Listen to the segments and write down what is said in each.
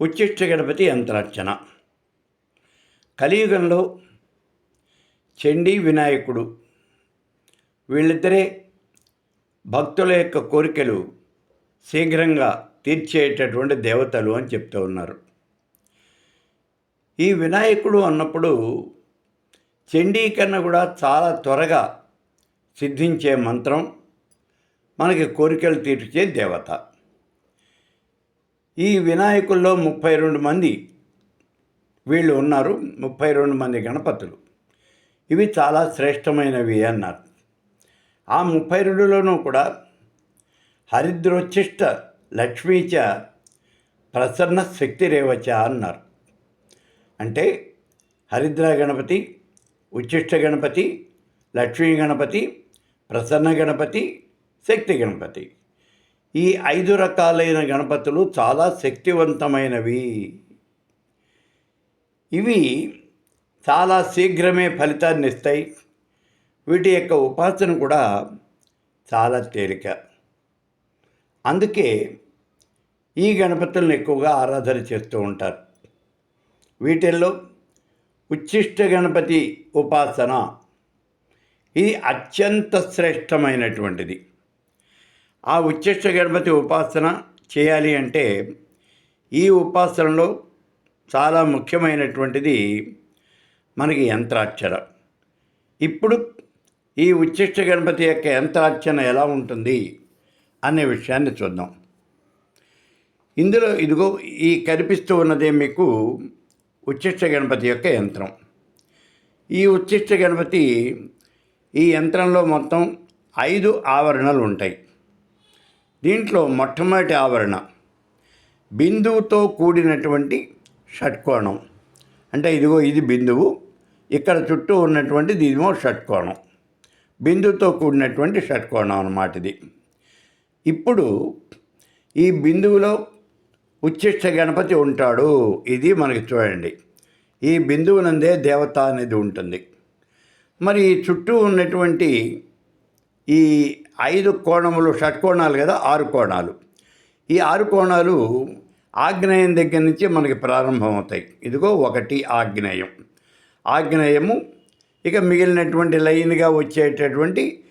ఉచ్చిష్ట గణపతి యంత్రార్చన. కలియుగంలో చండీ వినాయకుడు వీళ్ళిద్దరే భక్తుల యొక్క కోరికలు శీఘ్రంగా తీర్చేటటువంటి దేవతలు అని చెప్తూ ఉన్నారు. ఈ వినాయకుడు అన్నప్పుడు చండీ కన్నా కూడా చాలా త్వరగా సిద్ధించే మంత్రం మనకి కోరికలు తీర్చే దేవత. ఈ వినాయకుల్లో ముప్పై రెండు మంది వీళ్ళు ఉన్నారు. ముప్పై రెండు మంది గణపతులు. ఇవి చాలా శ్రేష్టమైనవి అన్నారు. ఆ ముప్పై రెండులోనూ కూడా హరిద్రోచ్చిష్ట లక్ష్మీచ ప్రసన్న శక్తి రేవచ అన్నారు. అంటే హరిద్ర గణపతి ఉచ్చిష్ట గణపతి లక్ష్మీ గణపతి ప్రసన్న గణపతి శక్తి గణపతి. ఈ ఐదు రకాలైన గణపతులు చాలా శక్తివంతమైనవి. ఇవి చాలా శీఘ్రమే ఫలితాన్ని ఇస్తాయి. వీటి యొక్క ఉపాసన కూడా చాలా తేలిక. అందుకే ఈ గణపతులను ఎక్కువగా ఆరాధన చేస్తూ ఉంటారు. వీటిల్లో ఉచ్చిష్ట గణపతి ఉపాసన ఇది అత్యంత శ్రేష్టమైనటువంటిది. ఆ ఉచ్చిష్ట గణపతి ఉపాసన చేయాలి అంటే ఈ ఉపాసనలో చాలా ముఖ్యమైనటువంటిది మనకి యంత్రాక్షర. ఇప్పుడు ఈ ఉచ్చిష్ట గణపతి యొక్క యంత్రార్చన ఎలా ఉంటుంది అనే విషయాన్ని చూద్దాం. ఇందులో ఇదిగో ఈ కనిపిస్తూ ఉన్నదే మీకు ఉచ్చిష్ట గణపతి యొక్క యంత్రం. ఈ ఉచ్చిష్ట గణపతి ఈ యంత్రంలో మొత్తం ఐదు ఆవరణలు ఉంటాయి. దీంట్లో మొట్టమొదటి ఆవరణ బిందువుతో కూడినటువంటి షట్కోణం. అంటే ఇదిగో ఇది బిందువు ఇక్కడ చుట్టూ ఉన్నటువంటిది దీనిమో షట్కోణం. బిందువుతో కూడినటువంటి షట్కోణం అన్నమాట ఇది ఇప్పుడు ఈ బిందువులో ఉచ్చిష్ట గణపతి ఉంటాడు. ఇది మనకి చూడండి. ఈ బిందువునందే దేవత అనేది ఉంటుంది. మరి చుట్టూ ఉన్నటువంటి ఈ ఐదు కోణములు షట్కోణాలు కదా ఆరు కోణాలు. ఈ ఆరు కోణాలు ఆగ్నేయం దగ్గర నుంచి మనకి ప్రారంభమవుతాయి. ఇదిగో ఒకటి ఆగ్నేయం. ఆగ్నేయము ఇక మిగిలినటువంటి లైన్గా వచ్చేటటువంటి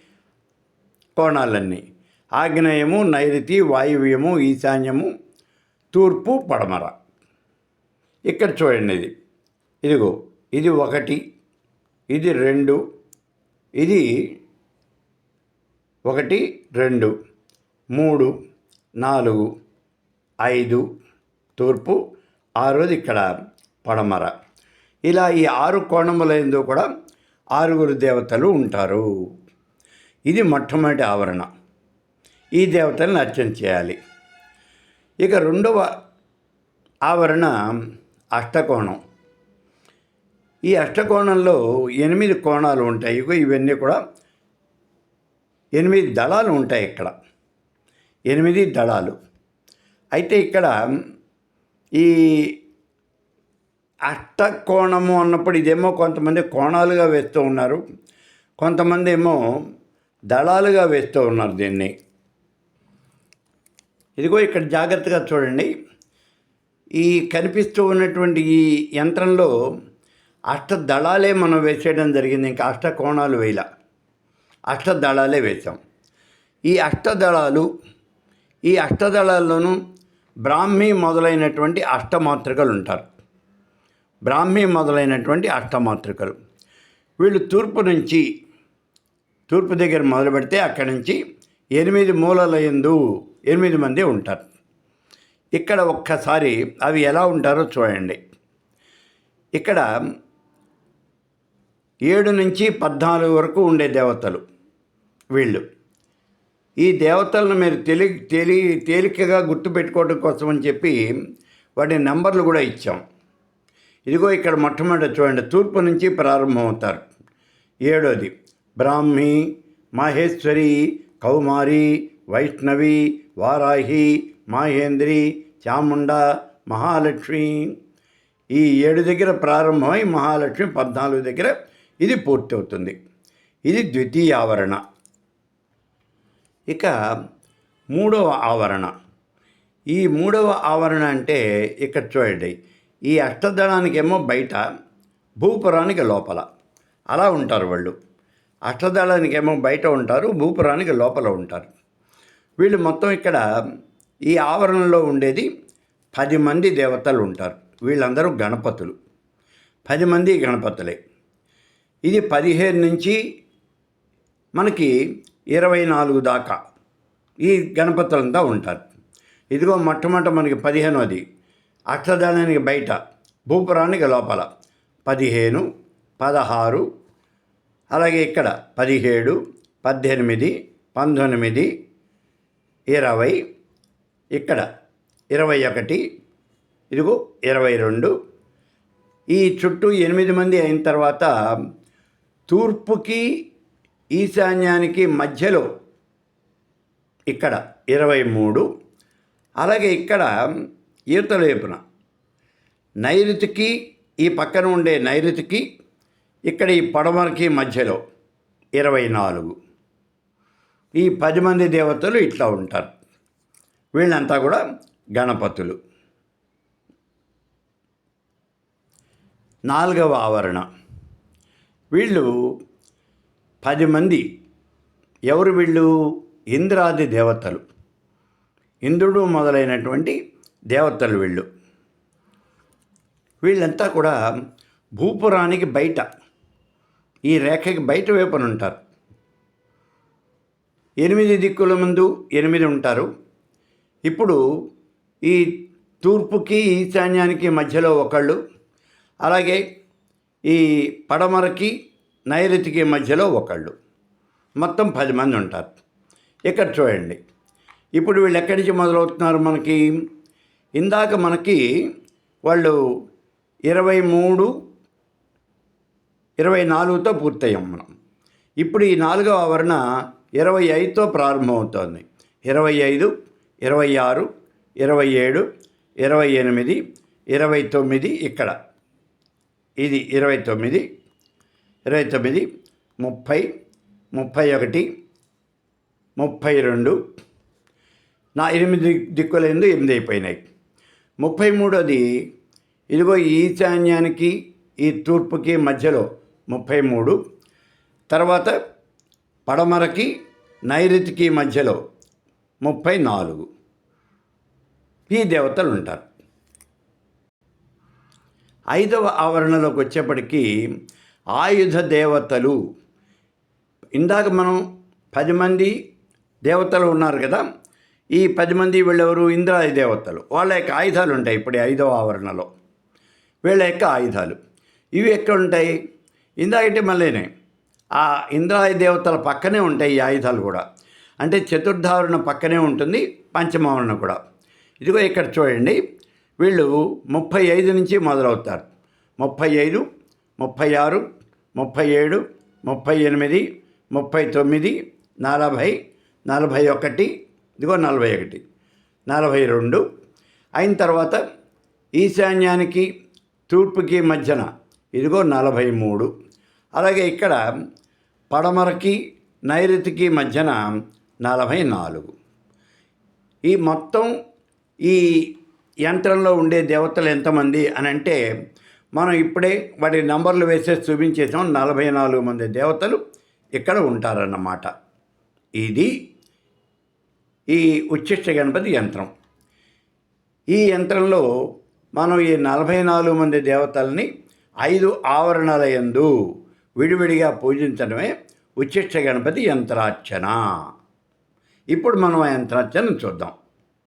కోణాలన్నీ. ఆగ్నేయము నైరుతి వాయువ్యము ఈశాన్యము తూర్పు పడమర. ఇక్కడ చూడండి ఇది. ఇదిగో ఇది ఒకటి ఇది రెండు ఇది ఒకటి రెండు మూడు నాలుగు ఐదు తూర్పు ఆరోది ఇక్కడ పడమర. ఇలా ఈ ఆరు కోణములందు కూడా ఆరుగురు దేవతలు ఉంటారు. ఇది మొట్టమొదటి ఆవరణ. ఈ దేవతలను అర్చన చేయాలి. ఇక రెండవ ఆవరణ అష్టకోణం. ఈ అష్టకోణంలో ఎనిమిది కోణాలు ఉంటాయి. ఇగో ఇవన్నీ కూడా ఎనిమిది దళాలు ఉంటాయి ఇక్కడ. ఎనిమిది దళాలు. అయితే ఇక్కడ ఈ అష్టకోణము అన్నప్పుడు ఇదేమో కొంతమంది కోణాలుగా వేస్తూ ఉన్నారు. కొంతమంది ఏమో దళాలుగా వేస్తూ ఉన్నారు దీన్ని. ఇదిగో ఇక్కడ జాగ్రత్తగా చూడండి. ఈ కనిపిస్తూ ఉన్నటువంటి ఈ యంత్రంలో అష్ట దళాలే మనం వేసేయడం జరిగింది. ఇంకా అష్ట కోణాలు వేయాల. అష్టదళాలే వేశాం. ఈ అష్టదళాలు ఈ అష్టదళాల్లోనూ బ్రాహ్మీ మొదలైనటువంటి అష్టమాతృకలు ఉంటారు బ్రాహ్మీ మొదలైనటువంటి అష్టమాతృకలు వీళ్ళు తూర్పు నుంచి తూర్పు దగ్గర మొదలు పెడితే అక్కడి నుంచి ఎనిమిది మూలలయందు ఎనిమిది మంది ఉంటారు. ఇక్కడ ఒక్కసారి అవి ఎలా ఉంటారో చూడండి. ఇక్కడ ఏడు నుంచి పద్నాలుగు వరకు ఉండే దేవతలు. వీళ్ళు. ఈ దేవతలను మీరు తెలి తేలి తేలికగా గుర్తుపెట్టుకోవడం కోసం అని చెప్పి వాటి నెంబర్లు కూడా ఇచ్చాం. ఇదిగో ఇక్కడ మొట్టమొదటి చూడండి తూర్పు నుంచి ప్రారంభమవుతారు. ఏడోది బ్రాహ్మి మహేశ్వరి కౌమారి వైష్ణవి వారాహి మహేంద్రి చాముండ మహాలక్ష్మి. ఈ ఏడు దగ్గర ప్రారంభమై మహాలక్ష్మి పద్నాలుగు దగ్గర ఇది పూర్తవుతుంది. ఇది ద్వితీయ ఆవరణ. ఇక మూడవ ఆవరణ. ఈ మూడవ ఆవరణ అంటే ఇక్కడ చూడండి ఈ అష్టదళానికేమో బయట భూపురానికి లోపల. అలా ఉంటారు వాళ్ళు. అష్టదళానికేమో బయట ఉంటారు భూపురానికి లోపల ఉంటారు. వీళ్ళు మొత్తం ఇక్కడ ఈ ఆవరణలో ఉండేది పది మంది దేవతలు ఉంటారు. వీళ్ళందరూ గణపతులు. పది మంది గణపతులే. ఇది పదిహేను నుంచి మనకి ఇరవై నాలుగు దాకా ఈ గణపతులంతా ఉంటారు. ఇదిగో మొట్టమొదట మనకి పదిహేనోది. అక్షదానానికి బయట భూపురానికి లోపల పదిహేను పదహారు అలాగే ఇక్కడ పదిహేడు పద్దెనిమిది పంతొమ్మిది ఇరవై ఇక్కడ ఇరవై ఒకటి ఇదిగో ఇరవై రెండు. ఈ చుట్టూ ఎనిమిది మంది అయిన తర్వాత తూర్పుకి ఈశాన్యానికి మధ్యలో ఇక్కడ ఇరవై మూడు అలాగే ఇక్కడ ఈతల వైపున నైరుతికి ఈ పక్కన ఉండే నైరుతికి ఇక్కడ ఈ పడమరకి మధ్యలో ఇరవై నాలుగు. ఈ పది మంది దేవతలు ఇట్లా ఉంటారు. వీళ్ళంతా కూడా గణపతులు. నాలుగవ ఆవరణ. వీళ్ళు పది మంది. ఎవరు వీళ్ళు? ఇంద్రాది దేవతలు. ఇంద్రుడు మొదలైనటువంటి దేవతలు వీళ్ళు. వీళ్ళంతా కూడా భూపురానికి బయట. ఈ రేఖకి బయట వైపున ఉంటారు. ఎనిమిది దిక్కుల ముందు ఎనిమిది ఉంటారు. ఇప్పుడు ఈ తూర్పుకి ఈశాన్యానికి మధ్యలో ఒకళ్ళు. అలాగే ఈ పడమరకి నైరుతికి మధ్యలో ఒకళ్ళు. మొత్తం పది మంది ఉంటారు. ఇక్కడ చూడండి. ఇప్పుడు వీళ్ళు ఎక్కడి నుంచి మొదలవుతున్నారు మనకి? ఇందాక మనకి వాళ్ళు ఇరవై మూడు ఇరవై నాలుగుతో పూర్తయ్యాం మనం. ఇప్పుడు ఈ నాలుగవ ఆవరణ ఇరవై ఐదుతో ప్రారంభమవుతోంది. ఇరవై ఐదు ఇరవై ఆరు ఇరవై ఏడు ఇరవై ఎనిమిది ఇరవై తొమ్మిది ఇక్కడ. ఇది ఇరవై తొమ్మిది ఇరవై తొమ్మిది ముప్పై ముప్పై ఒకటి ముప్పై రెండు. నా ఎనిమిది దిక్కులందు ఎనిమిది అయిపోయినాయి. ముప్పై మూడోది ఇదిగో ఈశాన్యానికి ఈ తూర్పుకి మధ్యలో ముప్పై మూడు. తర్వాత పడమరకి నైరుతికి మధ్యలో ముప్పై నాలుగు. ఈ దేవతలు ఉంటారు. ఐదవ ఆవరణలోకి వచ్చేప్పటికీ ఆయుధ దేవతలు. ఇందాక మనం పది మంది దేవతలు ఉన్నారు కదా ఈ పది మంది వీళ్ళెవరు? ఇంద్రాది దేవతలు. వాళ్ళ యొక్క ఆయుధాలు ఉంటాయి ఇప్పుడు ఐదవ ఆవరణలో. వీళ్ళ యొక్క ఆయుధాలు. ఇవి ఎక్కడ ఉంటాయి? ఇందాకంటే మళ్ళీనే ఆ ఇంద్రాది దేవతల పక్కనే ఉంటాయి ఈ ఆయుధాలు కూడా. అంటే చతుర్థావరణ పక్కనే ఉంటుంది పంచమావరణ కూడా. ఇదిగో ఇక్కడ చూడండి వీళ్ళు ముప్పై ఐదు నుంచి మొదలవుతారు. ముప్పై ఐదు ముప్పై ఆరు ముప్పై ఏడు ముప్పై ఎనిమిది ముప్పై తొమ్మిది నలభై నలభై ఒకటి ఇదిగో నలభై ఒకటి నలభై రెండు. అయిన తర్వాత ఈశాన్యానికి తూర్పుకి మధ్యన ఇదిగో నలభై మూడు. అలాగే ఇక్కడ పడమరకి నైరుతికి మధ్యన నలభై నాలుగు. ఈ మొత్తం ఈ యంత్రంలో ఉండే దేవతలు ఎంతమంది అని అంటే మనం ఇప్పుడే వాటి నంబర్లు వేసేసి చూపించేసాం నలభై నాలుగు మంది దేవతలు ఇక్కడ ఉంటారన్నమాట. ఇది ఈ ఉచ్చిష్ట గణపతి యంత్రం. ఈ యంత్రంలో మనం ఈ నలభై నాలుగు మంది దేవతల్ని ఐదు ఆవరణల యందు విడివిడిగా పూజించడమే ఉచ్చిష్ట గణపతి యంత్రార్చన. ఇప్పుడు మనం ఆ యంత్రార్చన చూద్దాం.